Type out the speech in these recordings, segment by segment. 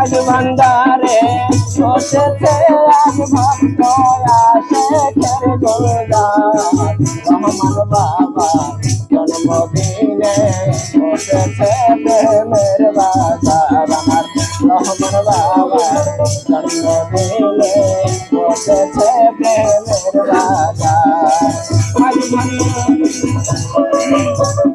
আজ ভান্ডারে বসেছে আজ ভক্ত, আসে খের গোদা রহমান বাবা জন্মদিনে বসেছে প্রেমের বাজার। আমার রহমান বাবা জন্মদিনে বসেছে প্রেমের বাজার। আজ ভান্ডারে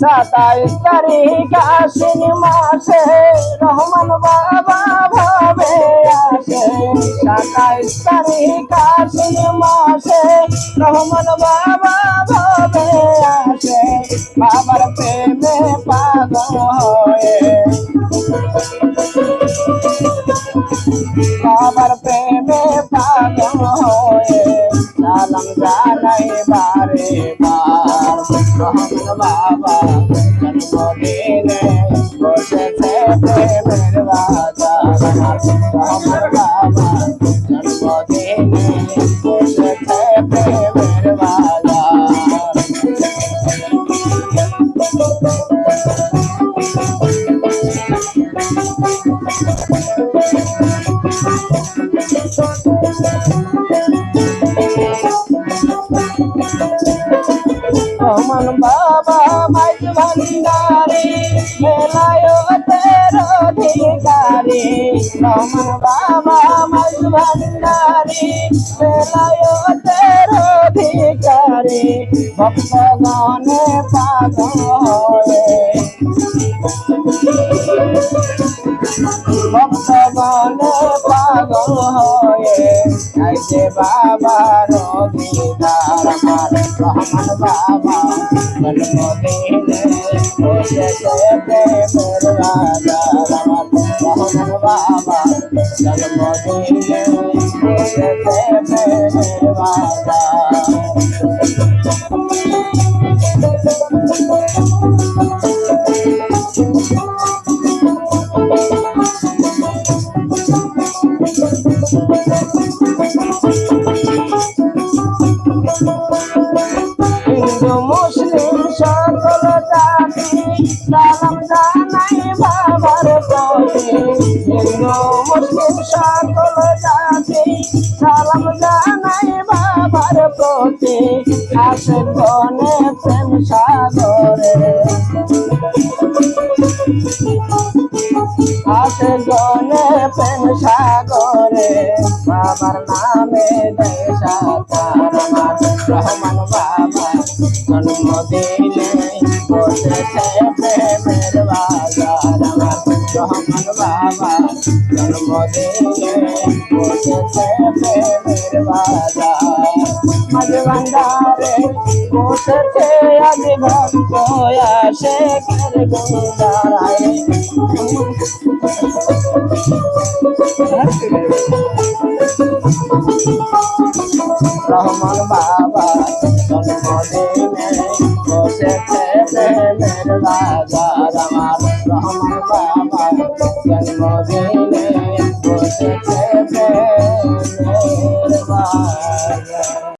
সাতাইশ তারিখ আশ্বিন মাসে রহমান বাবা ভাবে আসে। সাতাইশ তারিখ আশ্বিন মাসে রহমান বাবা ভাবে আসে। বাবার প্রেমে পাগল হয়ে। বাবার প্রেমে পাগল হয়ে। সালাম জানাই বারে বার রহমান বাবা জন্মদিনে বসেছে প্রেমের বাজার রহমান বাবা জন্মদিনে বসেছে মেলায়তের অধিকারী রমন বাবা মাইজ ভান্ডারি মেলায়তের অধিকারী ভক্তগণে পাগল ভক্তগণে গাইছে বাবার দিদার আমার রহমান বাবা জন্মদিনে বসেছে প্রেমের বাজার আমার রহমান বাবা জন্মদিনে বসেছে প্রেমের জানাই বাবার হিন্দু মুসলিম সকল জাতি, সালাম জানাই বাবার প্রতি। আসে গনে প্রেম সাগরে। আসে গনে প্রেম সাগরে। বাবার নামে দেশাতার আমার রহমান বাবা জন্মদিনে। রহমান বাবা জন্মদিনে বসেছে প্রেমের বাজার আজ রহমান বাবা জন্মদিনে বসেছে প্রেমের রহমান বাবা জন্মদিনে বসেছে